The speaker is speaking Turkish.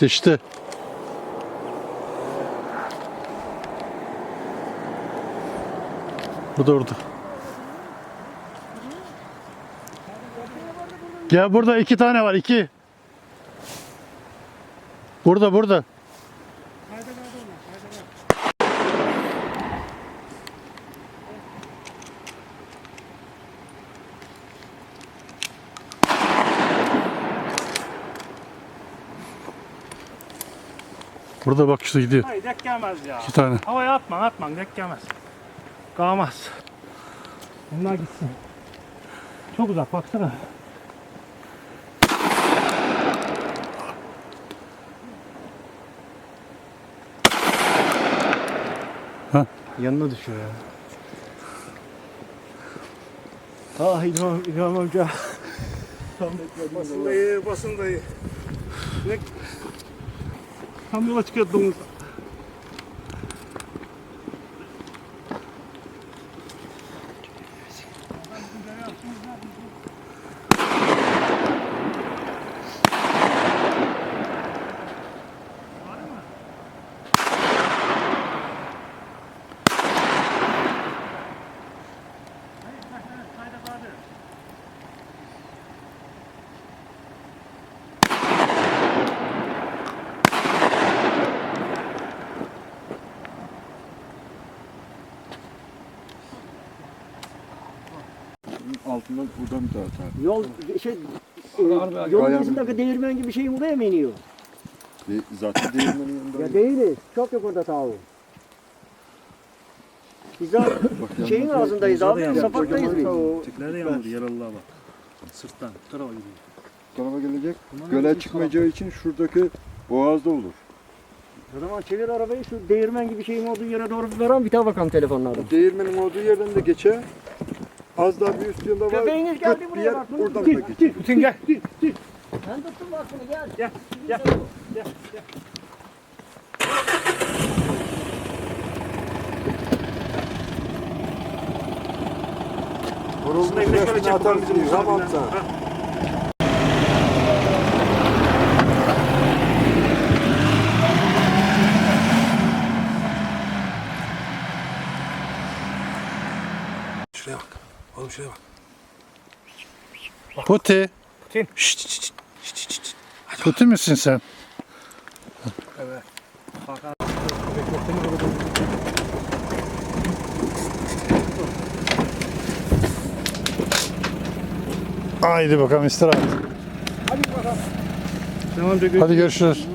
Düştü. Burada orada. Gel burada iki tane var iki. Burada burada. Burada bak işte gidiyor. Hayır dek gelmez ya. İki tane. Havaya atma atma dek gelmez. Kalmaz. Bunlar gitsin. Çok uzak baksana. Ha. Yanına düşüyor ya. Ah İlham, İlham amca. Basın dayı, basın dayı. Ne? Tam yola çıkıyordunuz. Altından buradan da atar. Yol şey e, yolun üstündeki değirmen gibi şey buraya mı iniyor? E, zaten değirmenin yanında. Ya değiliz. Çok yok orada tavuğu. Biz daha şeyin ağzındayız abi. Sapaktayız biz. Tikler de yağmur yaralılar bak. Sırttan. Bu tarafa gidiyor. Tarafa gelecek. Göle çıkmayacağı için şuradaki boğazda olur. O zaman çevir arabayı şu değirmen gibi şeyin olduğu yere doğru bir varan bir tane bakalım telefonlardan. Değirmenin olduğu yerden de geçer. Az daha bir üst yılda var. Köpeğiniz geldi göt bir buraya yer, bak. Oradan da geçer. Bütün gel. Ben tuttum bak bunu gel. Gel. Gel. Horozun şöyle süresini çek bakalım atarsın. bizim Tamam. Ha. Şuraya bak. Oğlum şuraya bak. Puti. Putin. Şşt şşt şşt. şşt, şşt, şşt. Puti misin sen? Haydi bakalım istirahat. Tamam, Hadi görüşürüz.